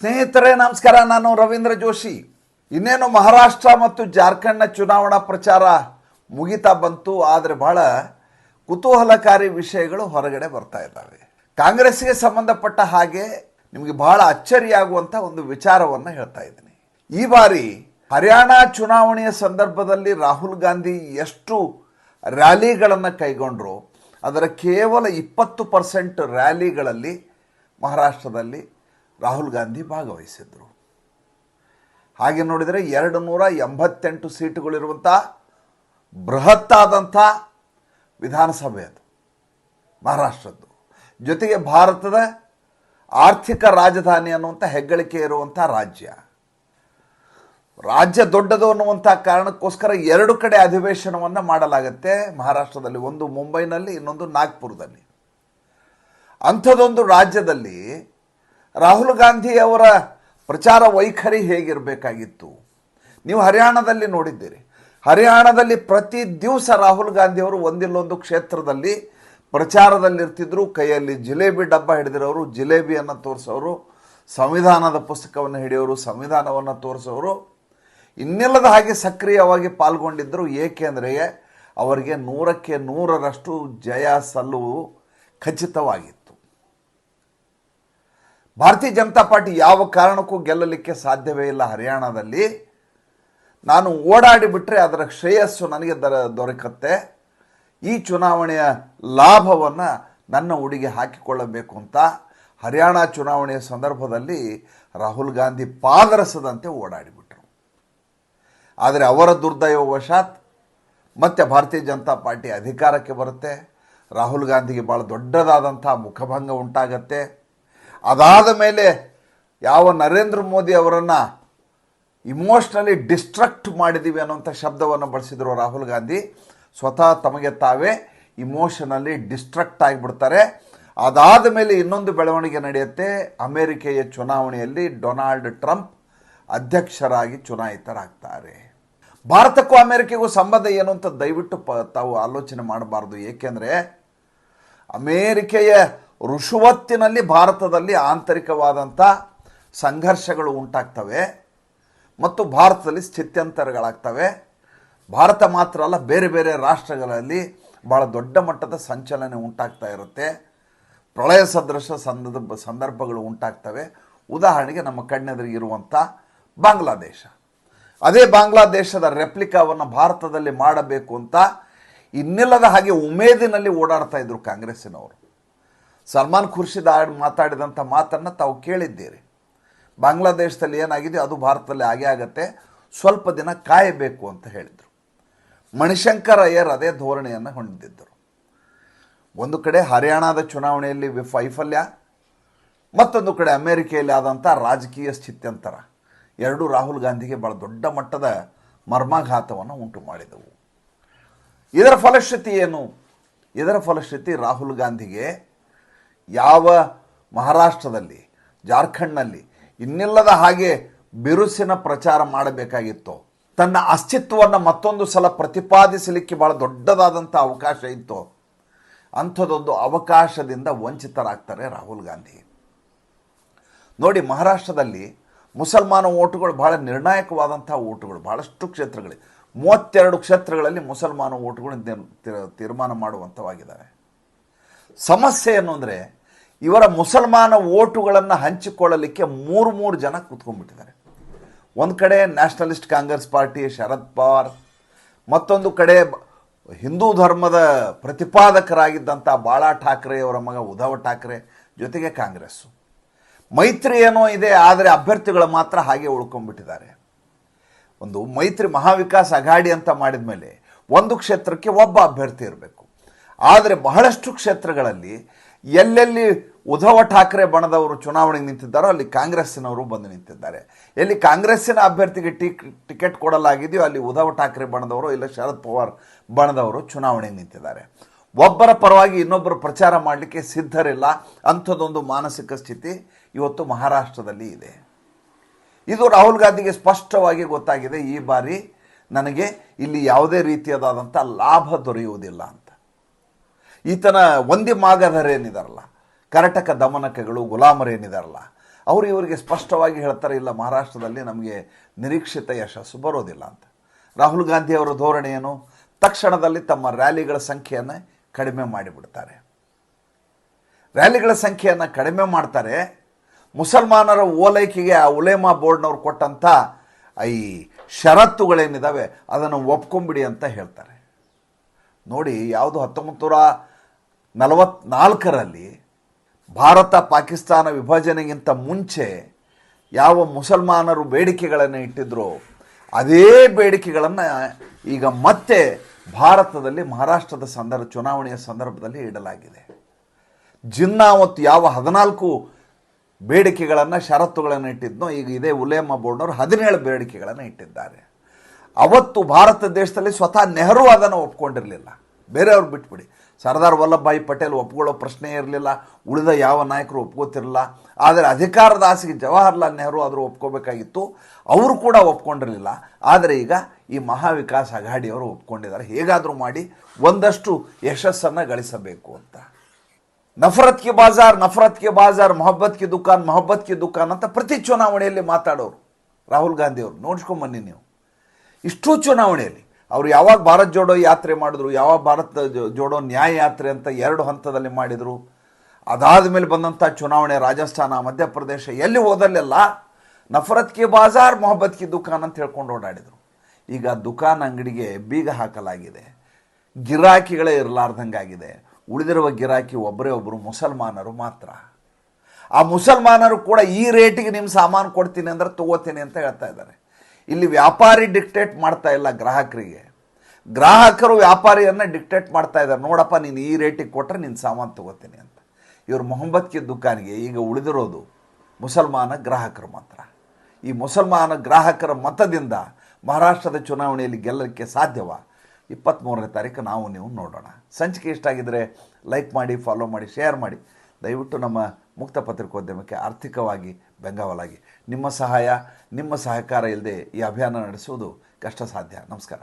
ಸ್ನೇಹಿತರೇ, ನಮಸ್ಕಾರ. ನಾನು ರವೀಂದ್ರ ಜೋಶಿ. ಇನ್ನೇನು ಮಹಾರಾಷ್ಟ್ರ ಮತ್ತು ಜಾರ್ಖಂಡ್ನ ಚುನಾವಣಾ ಪ್ರಚಾರ ಮುಗಿತಾ ಬಂತು. ಆದರೆ ಬಹಳ ಕುತೂಹಲಕಾರಿ ವಿಷಯಗಳು ಹೊರಗಡೆ ಬರ್ತಾ ಇದ್ದಾವೆ. ಕಾಂಗ್ರೆಸ್ಗೆ ಸಂಬಂಧಪಟ್ಟ ಹಾಗೆ ನಿಮಗೆ ಬಹಳ ಅಚ್ಚರಿಯಾಗುವಂಥ ಒಂದು ವಿಚಾರವನ್ನು ಹೇಳ್ತಾ ಇದ್ದೀನಿ. ಈ ಬಾರಿ ಹರಿಯಾಣ ಚುನಾವಣೆಯ ಸಂದರ್ಭದಲ್ಲಿ ರಾಹುಲ್ ಗಾಂಧಿ ಎಷ್ಟು ರ್ಯಾಲಿಗಳನ್ನು ಕೈಗೊಂಡ್ರು, ಅದರ ಕೇವಲ ಇಪ್ಪತ್ತು ಪರ್ಸೆಂಟ್ ರ್ಯಾಲಿಗಳಲ್ಲಿ ಮಹಾರಾಷ್ಟ್ರದಲ್ಲಿ ರಾಹುಲ್ ಗಾಂಧಿ ಭಾಗವಹಿಸಿದ್ರು. ಹಾಗೆ ನೋಡಿದರೆ ಎರಡು ನೂರ ಎಂಬತ್ತೆಂಟು ಸೀಟುಗಳಿರುವಂಥ ಬೃಹತ್ತಾದಂಥ ವಿಧಾನಸಭೆ ಅದು, ಮಹಾರಾಷ್ಟ್ರದ್ದು. ಜೊತೆಗೆ ಭಾರತದ ಆರ್ಥಿಕ ರಾಜಧಾನಿ ಅನ್ನುವಂಥ ಹೆಗ್ಗಳಿಕೆ ಇರುವಂಥ ರಾಜ್ಯ. ರಾಜ್ಯ ದೊಡ್ಡದು ಅನ್ನುವಂಥ ಕಾರಣಕ್ಕೋಸ್ಕರ ಎರಡು ಕಡೆ ಅಧಿವೇಶನವನ್ನು ಮಾಡಲಾಗತ್ತೆ. ಮಹಾರಾಷ್ಟ್ರದಲ್ಲಿ ಒಂದು, ಮುಂಬೈನಲ್ಲಿ, ಇನ್ನೊಂದು ನಾಗ್ಪುರದಲ್ಲಿ. ಅಂಥದ್ದೊಂದು ರಾಜ್ಯದಲ್ಲಿ ರಾಹುಲ್ ಗಾಂಧಿ ಅವರ ಪ್ರಚಾರ ವೈಖರಿ ಹೇಗಿರಬೇಕಾಗಿತ್ತು? ನೀವು ಹರಿಯಾಣದಲ್ಲಿ ನೋಡಿದ್ದೀರಿ. ಹರಿಯಾಣದಲ್ಲಿ ಪ್ರತಿ ದಿವಸ ರಾಹುಲ್ ಗಾಂಧಿ ಅವರು ಒಂದಿಲ್ಲೊಂದು ಕ್ಷೇತ್ರದಲ್ಲಿ ಪ್ರಚಾರದಲ್ಲಿರ್ತಿದ್ರು. ಕೈಯಲ್ಲಿ ಜಿಲೇಬಿ ಡಬ್ಬ ಹಿಡಿದಿರೋರು, ಜಿಲೇಬಿಯನ್ನು ತೋರಿಸೋರು, ಸಂವಿಧಾನದ ಪುಸ್ತಕವನ್ನು ಹಿಡಿಯೋರು, ಸಂವಿಧಾನವನ್ನು ತೋರಿಸೋರು, ಇನ್ನಿಲ್ಲದ ಹಾಗೆ ಸಕ್ರಿಯವಾಗಿ ಪಾಲ್ಗೊಂಡಿದ್ದರು ಏಕೆಂದರೆ ಅವರಿಗೆ ನೂರಕ್ಕೆ ನೂರರಷ್ಟು ಜಯ ಸಲ್ಲುವು ಖಚಿತವಾಗಿತ್ತು. ಭಾರತೀಯ ಜನತಾ ಪಾರ್ಟಿ ಯಾವ ಕಾರಣಕ್ಕೂ ಗೆಲ್ಲಲಿಕ್ಕೆ ಸಾಧ್ಯವೇ ಇಲ್ಲ ಹರಿಯಾಣದಲ್ಲಿ. ನಾನು ಓಡಾಡಿ ಬಿಟ್ಟರೆ ಅದರ ಶ್ರೇಯಸ್ಸು ನನಗೆ ದರ ದೊರಕತ್ತೆ. ಈ ಚುನಾವಣೆಯ ಲಾಭವನ್ನು ನನ್ನ ಉಡಿಗೆ ಹಾಕಿಕೊಳ್ಳಬೇಕು ಅಂತ ಹರಿಯಾಣ ಚುನಾವಣೆಯ ಸಂದರ್ಭದಲ್ಲಿ ರಾಹುಲ್ ಗಾಂಧಿ ಪಾದರಸದಂತೆ ಓಡಾಡಿಬಿಟ್ರು ಆದರೆ ಅವರ ದುರ್ದೈವವಶಾತ್ ಮತ್ತೆ ಭಾರತೀಯ ಜನತಾ ಪಾರ್ಟಿ ಅಧಿಕಾರಕ್ಕೆ ಬರುತ್ತೆ. ರಾಹುಲ್ ಗಾಂಧಿಗೆ ಭಾಳ ದೊಡ್ಡದಾದಂಥ ಮುಖಭಂಗ ಉಂಟಾಗತ್ತೆ. ಅದಾದ ಮೇಲೆ ಯಾವ ನರೇಂದ್ರ ಮೋದಿ ಅವರನ್ನು ಇಮೋಷ್ನಲಿ ಡಿಸ್ಟ್ರಕ್ಟ್ ಮಾಡಿದ್ದೀವಿ ಅನ್ನೋಂಥ ಶಬ್ದವನ್ನು ಬಳಸಿದರು ರಾಹುಲ್ ಗಾಂಧಿ, ಸ್ವತಃ ತಮಗೆ ತಾವೇ ಇಮೋಷನಲ್ಲಿ ಡಿಸ್ಟ್ರಕ್ಟ್ ಆಗಿಬಿಡ್ತಾರೆ. ಅದಾದ ಮೇಲೆ ಇನ್ನೊಂದು ಬೆಳವಣಿಗೆ ನಡೆಯುತ್ತೆ. ಅಮೆರಿಕೆಯ ಚುನಾವಣೆಯಲ್ಲಿ ಡೊನಾಲ್ಡ್ ಟ್ರಂಪ್ ಅಧ್ಯಕ್ಷರಾಗಿ ಚುನಾಯಿತರಾಗ್ತಾರೆ. ಭಾರತಕ್ಕೂ ಅಮೆರಿಕೆಗೂ ಸಂಬಂಧ ಏನು ಅಂತ ದಯವಿಟ್ಟು ತಾವು ಆಲೋಚನೆ ಮಾಡಬಾರ್ದು. ಏಕೆಂದರೆ ಅಮೇರಿಕೆಯ ಋಷುವತ್ತಿನಲ್ಲಿ ಭಾರತದಲ್ಲಿ ಆಂತರಿಕವಾದಂಥ ಸಂಘರ್ಷಗಳು ಉಂಟಾಗ್ತವೆ ಮತ್ತು ಭಾರತದಲ್ಲಿ ಸ್ಥಿತ್ಯಂತರಗಳಾಗ್ತವೆ. ಭಾರತ ಮಾತ್ರ ಅಲ್ಲ, ಬೇರೆ ಬೇರೆ ರಾಷ್ಟ್ರಗಳಲ್ಲಿ ಭಾಳ ದೊಡ್ಡ ಮಟ್ಟದ ಸಂಚಲನೆ ಉಂಟಾಗ್ತಾ ಇರುತ್ತೆ. ಪ್ರಳಯ ಸದೃಶ ಸಂದರ್ಭ, ಸಂದರ್ಭಗಳು ಉಂಟಾಗ್ತವೆ. ಉದಾಹರಣೆಗೆ ನಮ್ಮ ಕಣ್ಣೆದುರಿಗಿರುವಂಥ ಬಾಂಗ್ಲಾದೇಶ. ಅದೇ ಬಾಂಗ್ಲಾದೇಶದ ರೆಪ್ಲಿಕಾವನ್ನು ಭಾರತದಲ್ಲಿ ಮಾಡಬೇಕು ಅಂತ ಇನ್ನಿಲ್ಲದ ಹಾಗೆ ಉಮೇದಿನಲ್ಲಿ ಓಡಾಡ್ತಾ ಇದ್ರು ಕಾಂಗ್ರೆಸ್ಸಿನವರು. ಸಲ್ಮಾನ್ ಖುರ್ಷಿದ್ ಆಡ್ ಮಾತಾಡಿದಂಥ ಮಾತನ್ನು ತಾವು ಕೇಳಿದ್ದೀರಿ. ಬಾಂಗ್ಲಾದೇಶದಲ್ಲಿ ಏನಾಗಿದೆ? ಅದು ಭಾರತದಲ್ಲಿ ಆಗೇ ಆಗತ್ತೆ. ಸ್ವಲ್ಪ ದಿನ ಕಾಯಬೇಕು ಅಂತ ಹೇಳಿದರು. ಮಣಿಶಂಕರ್ ಅಯ್ಯರ್ ಅದೇ ಧೋರಣೆಯನ್ನು ಹೊಂದಿದ್ದರು. ಒಂದು ಕಡೆ ಹರಿಯಾಣದ ಚುನಾವಣೆಯಲ್ಲಿ ವಿಫ ವೈಫಲ್ಯ, ಮತ್ತೊಂದು ಕಡೆ ಅಮೇರಿಕೆಯಲ್ಲಿ ಆದಂಥ ರಾಜಕೀಯ ಸ್ಥಿತ್ಯಂತರ. ಎರಡೂ ರಾಹುಲ್ ಗಾಂಧಿಗೆ ಭಾಳ ದೊಡ್ಡ ಮಟ್ಟದ ಮರ್ಮಾಘಾತವನ್ನು ಉಂಟು ಮಾಡಿದವು. ಇದರ ಫಲಶ್ರುತಿ ಏನು? ಇದರ ಫಲಶ್ರುತಿ ರಾಹುಲ್ ಗಾಂಧಿಗೆ ಯಾವ ಮಹಾರಾಷ್ಟ್ರದಲ್ಲಿ, ಜಾರ್ಖಂಡ್ನಲ್ಲಿ ಇನ್ನಿಲ್ಲದ ಹಾಗೆ ಬಿರುಸಿನ ಪ್ರಚಾರ ಮಾಡಬೇಕಾಗಿತ್ತು, ತನ್ನ ಅಸ್ತಿತ್ವವನ್ನು ಮತ್ತೊಂದು ಸಲ ಪ್ರತಿಪಾದಿಸಲಿಕ್ಕೆ ಭಾಳ ದೊಡ್ಡದಾದಂಥ ಅವಕಾಶ ಇತ್ತು ಅಂಥದ್ದೊಂದು ಅವಕಾಶದಿಂದ ವಂಚಿತರಾಗ್ತಾರೆ ರಾಹುಲ್ ಗಾಂಧಿ. ನೋಡಿ, ಮಹಾರಾಷ್ಟ್ರದಲ್ಲಿ ಮುಸಲ್ಮಾನ ಓಟುಗಳು ಭಾಳ ನಿರ್ಣಾಯಕವಾದಂಥ ಓಟುಗಳು ಭಾಳಷ್ಟು ಕ್ಷೇತ್ರಗಳಿವೆ. ಮೂವತ್ತೆರಡು ಕ್ಷೇತ್ರಗಳಲ್ಲಿ ಮುಸಲ್ಮಾನ ಓಟುಗಳು ತೀರ್ಮಾನ ಮಾಡುವಂಥವಾಗಿದ್ದಾವೆ. ಸಮಸ್ಯೆ ಏನು ಅಂದರೆ ಇವರ ಮುಸಲ್ಮಾನ ಓಟುಗಳನ್ನು ಹಂಚಿಕೊಳ್ಳಲಿಕ್ಕೆ ಮೂರು ಮೂರು ಜನ ಕೂತ್ಕೊಂಡ್ಬಿಟ್ಟಿದ್ದಾರೆ. ಒಂದು ಕಡೆ Nationalist Congress Party Sharad Pawar, ಮತ್ತೊಂದು ಕಡೆ ಹಿಂದೂ ಧರ್ಮದ ಪ್ರತಿಪಾದಕರಾಗಿದ್ದಂಥ ಬಾಳಾ ಠಾಕ್ರೆ ಅವರ ಮಗ ಉದ್ಧವ್ ಠಾಕ್ರೆ ಜೊತೆಗೆ ಕಾಂಗ್ರೆಸ್ಸು. ಮೈತ್ರಿ ಏನೋ ಇದೆ, ಆದರೆ ಅಭ್ಯರ್ಥಿಗಳು ಮಾತ್ರ ಹಾಗೆ ಉಳ್ಕೊಂಡ್ಬಿಟ್ಟಿದ್ದಾರೆ. ಒಂದು ಮೈತ್ರಿ ಮಹಾವಿಕಾಸ್ ಅಘಾಡಿ ಅಂತ ಮಾಡಿದ ಮೇಲೆ ಒಂದು ಕ್ಷೇತ್ರಕ್ಕೆ ಒಬ್ಬ ಅಭ್ಯರ್ಥಿ ಇರಬೇಕು. ಆದರೆ ಬಹಳಷ್ಟು ಕ್ಷೇತ್ರಗಳಲ್ಲಿ ಎಲ್ಲೆಲ್ಲಿ ಉದ್ಧವ ಠಾಕ್ರೆ ಬಣದವರು ಚುನಾವಣೆಗೆ ನಿಂತಿದ್ದಾರೋ ಅಲ್ಲಿ ಕಾಂಗ್ರೆಸ್ಸಿನವರು ಬಂದು ನಿಂತಿದ್ದಾರೆ. ಎಲ್ಲಿ ಕಾಂಗ್ರೆಸ್ಸಿನ ಅಭ್ಯರ್ಥಿಗೆ ಟಿಕ್ ಟಿಕೆಟ್ ಕೊಡಲಾಗಿದೆಯೋ ಅಲ್ಲಿ ಉದ್ಧವ್ ಠಾಕ್ರೆ ಬಣದವರು ಇಲ್ಲ ಶರದ್ ಪವಾರ್ ಬಣದವರು ಚುನಾವಣೆಗೆ ನಿಂತಿದ್ದಾರೆ. ಒಬ್ಬರ ಪರವಾಗಿ ಇನ್ನೊಬ್ಬರು ಪ್ರಚಾರ ಮಾಡಲಿಕ್ಕೆ ಸಿದ್ಧರಿಲ್ಲ. ಅಂಥದ್ದೊಂದು ಮಾನಸಿಕ ಸ್ಥಿತಿ ಇವತ್ತು ಮಹಾರಾಷ್ಟ್ರದಲ್ಲಿ ಇದೆ. ಇದು ರಾಹುಲ್ ಗಾಂಧಿಗೆ ಸ್ಪಷ್ಟವಾಗಿ ಗೊತ್ತಾಗಿದೆ. ಈ ಬಾರಿ ನನಗೆ ಇಲ್ಲಿ ಯಾವುದೇ ರೀತಿಯಾದಂಥ ಲಾಭ ದೊರೆಯುವುದಿಲ್ಲ ಅಂತ. ಈತನ ಒಂದಿ ಮಾಗಧರೇನಿದಾರಲ್ಲ ಕರ್ನಾಟಕ ದಮನಕಗಳು ಗುಲಾಮರೇನಿದಾರಲ್ಲ ಅವರು ಇವರಿಗೆ ಸ್ಪಷ್ಟವಾಗಿ ಹೇಳ್ತಾರೆ, ಇಲ್ಲ, ಮಹಾರಾಷ್ಟ್ರದಲ್ಲಿ ನಮಗೆ ನಿರೀಕ್ಷಿತ ಯಶಸ್ಸು ಬರೋದಿಲ್ಲ ಅಂತ. ರಾಹುಲ್ ಗಾಂಧಿ ಅವರ ಧೋರಣೆ ಏನು? ತಕ್ಷಣದಲ್ಲಿ ತಮ್ಮ ರ್ಯಾಲಿಗಳ ಸಂಖ್ಯೆಯನ್ನು ಕಡಿಮೆ ಮಾಡಿಬಿಡ್ತಾರೆ. ರ್ಯಾಲಿಗಳ ಸಂಖ್ಯೆಯನ್ನು ಕಡಿಮೆ ಮಾಡ್ತಾರೆ. ಮುಸಲ್ಮಾನರ ಓಲೈಕೆಗೆ ಆ ಉಲೇಮಾ ಬೋರ್ಡ್ನವ್ರು ಕೊಟ್ಟಂಥ ಈ ಷರತ್ತುಗಳೇನಿದ್ದಾವೆ ಅದನ್ನು ಒಪ್ಕೊಂಬಿಡಿ ಅಂತ ಹೇಳ್ತಾರೆ. ನೋಡಿ, ಯಾವುದು ಹತ್ತೊಂಬತ್ತು ನೂರ ನಲವತ್ನಾಲ್ಕರಲ್ಲಿ ಭಾರತ ಪಾಕಿಸ್ತಾನ ವಿಭಜನೆಗಿಂತ ಮುಂಚೆ ಯಾವ ಮುಸಲ್ಮಾನರು ಬೇಡಿಕೆಗಳನ್ನು ಇಟ್ಟಿದ್ರೋ ಅದೇ ಬೇಡಿಕೆಗಳನ್ನು ಈಗ ಮತ್ತೆ ಭಾರತದಲ್ಲಿ, ಮಹಾರಾಷ್ಟ್ರದ ಸಂದರ್ಭ, ಚುನಾವಣೆಯ ಸಂದರ್ಭದಲ್ಲಿ ಇಡಲಾಗಿದೆ. ಜಿನ್ನಾ ಮತ್ತು ಯಾವ ಹದಿನಾಲ್ಕು ಬೇಡಿಕೆಗಳನ್ನು, ಷರತ್ತುಗಳನ್ನು ಇಟ್ಟಿದ್ನೋ, ಈಗ ಇದೇ ಉಲೇಮಾ ಬೋರ್ಡ್ನವರು ಹದಿನೇಳು ಬೇಡಿಕೆಗಳನ್ನು ಇಟ್ಟಿದ್ದಾರೆ. ಅವತ್ತು ಭಾರತ ದೇಶದಲ್ಲಿ ಸ್ವತಃ ನೆಹರು ಅದನ್ನು ಒಪ್ಕೊಂಡಿರಲಿಲ್ಲ. ಬೇರೆಯವ್ರು ಬಿಟ್ಬಿಡಿ. ಸರ್ದಾರ್ ವಲ್ಲಭಭಾಯಿ ಪಟೇಲ್ ಒಪ್ಕೊಳ್ಳೋ ಪ್ರಶ್ನೆ ಇರಲಿಲ್ಲ, ಉಳಿದ ಯಾವ ನಾಯಕರು ಒಪ್ಕೋತಿರಲಿಲ್ಲ. ಆದರೆ ಅಧಿಕಾರದ ಆಸೆಗೆ ಜವಾಹರ್ಲಾಲ್ ನೆಹರು ಆದರೂ ಒಪ್ಕೋಬೇಕಾಗಿತ್ತು. ಅವರು ಕೂಡ ಒಪ್ಕೊಂಡಿರಲಿಲ್ಲ. ಆದರೆ ಈಗ ಈ ಮಹಾವಿಕಾಸ್ ಅಘಾಡಿಯವರು ಒಪ್ಕೊಂಡಿದ್ದಾರೆ. ಹೇಗಾದರೂ ಮಾಡಿ ಒಂದಷ್ಟು ಯಶಸ್ಸನ್ನು ಗಳಿಸಬೇಕು ಅಂತ. ನಫರತ್ ಕಿ ಬಾಜಾರ್, ನಫರತ್ ಕಿ ಬಾಜಾರ್, ಮೊಹಬ್ಬತ್ ಕಿ ದುಕಾನ್, ಮೊಹಬ್ಬತ್ ಕಿ ದುಕಾನ್ ಅಂತ ಪ್ರತಿ ಚುನಾವಣೆಯಲ್ಲಿ ಮಾತಾಡೋರು. ರಾಹುಲ್ ಗಾಂಧಿಯವರು ನೋಡ್ಸ್ಕೊಂಬನ್ನಿ ನೀವು. ಇಷ್ಟು ಚುನಾವಣೆಯಲ್ಲಿ ಅವರು ಯಾವಾಗ ಭಾರತ್ ಜೋಡೋ ಯಾತ್ರೆ ಮಾಡಿದ್ರು, ಯಾವಾಗ ಭಾರತ್ ಜೋಡೋ ನ್ಯಾಯ ಯಾತ್ರೆ ಅಂತ ಎರಡು ಹಂತದಲ್ಲಿ ಮಾಡಿದರು, ಅದಾದ ಮೇಲೆ ಬಂದಂಥ ಚುನಾವಣೆ ರಾಜಸ್ಥಾನ, ಮಧ್ಯಪ್ರದೇಶ, ಎಲ್ಲಿ ಹೋದಲ್ಲೆಲ್ಲ ನಫರತ್ ಕಿ ಬಾಜಾರ್, ಮೊಹಬ್ಬತ್ ಕಿ ದುಕಾನ್ ಅಂತ ಹೇಳ್ಕೊಂಡು ಓಡಾಡಿದರು. ಈಗ ದುಖಾನ್ ಅಂಗಡಿಗೆ ಬೀಗ ಹಾಕಲಾಗಿದೆ. ಗಿರಾಕಿಗಳೇ ಇರಲಾರ್ದಂಗಾಗಿದೆ. ಉಳಿದಿರುವ ಗಿರಾಕಿ ಒಬ್ಬರೇ ಒಬ್ಬರು ಮುಸಲ್ಮಾನರು ಮಾತ್ರ. ಆ ಮುಸಲ್ಮಾನರು ಕೂಡ ಈ ರೇಟಿಗೆ ನಿಮ್ಮ ಸಾಮಾನು ಕೊಡ್ತೀನಿ ಅಂದ್ರೆ ತಗೋತೀನಿ ಅಂತ ಹೇಳ್ತಾ ಇದ್ದಾರೆ. ಇಲ್ಲಿ ವ್ಯಾಪಾರಿ ಡಿಕ್ಟೇಟ್ ಮಾಡ್ತಾ ಇಲ್ಲ ಗ್ರಾಹಕರಿಗೆ. ಗ್ರಾಹಕರು ವ್ಯಾಪಾರಿಯನ್ನು ಡಿಕ್ಟೇಟ್ ಮಾಡ್ತಾ ಇದ್ದಾರೆ. ನೋಡಪ್ಪ, ನೀನು ಈ ರೇಟಿಗೆ ಕೊಟ್ಟರೆ ನಿನ್ನ ಸಾಮಾನು ತಗೋತೀನಿ ಅಂತ. ಇವರು ಮೊಹಮ್ಮದ್ ಕಿ ದುಕಾನ್ಗೆ ಈಗ ಉಳಿದಿರೋದು ಮುಸಲ್ಮಾನ ಗ್ರಾಹಕರು ಮಾತ್ರ. ಈ ಮುಸಲ್ಮಾನ ಗ್ರಾಹಕರ ಮತದಿಂದ ಮಹಾರಾಷ್ಟ್ರದ ಚುನಾವಣೆಯಲ್ಲಿ ಗೆಲ್ಲಲಿಕ್ಕೆ ಸಾಧ್ಯವ? ಇಪ್ಪತ್ತ್ಮೂರನೇ ತಾರೀಕು ನಾವು ನೀವು ನೋಡೋಣ. ಸಂಚಿಕೆ ಇಷ್ಟ ಆಗಿದ್ದರೆ ಲೈಕ್ ಮಾಡಿ ಫಾಲೋ ಮಾಡಿ ಶೇರ್ ಮಾಡಿ. ದಯವಿಟ್ಟು ನಮ್ಮ ಮುಕ್ತ ಪತ್ರಿಕೋದ್ಯಮಕ್ಕೆ ಆರ್ಥಿಕವಾಗಿ ಬೆಂಗಾವಲಾಗಿ. ನಿಮ್ಮ ಸಹಾಯ, ನಿಮ್ಮ ಸಹಕಾರ ಇಲ್ಲದೆ ಈ ಅಭಿಯಾನ ನಡೆಸುವುದು ಕಷ್ಟ ಸಾಧ್ಯ ನಮಸ್ಕಾರ.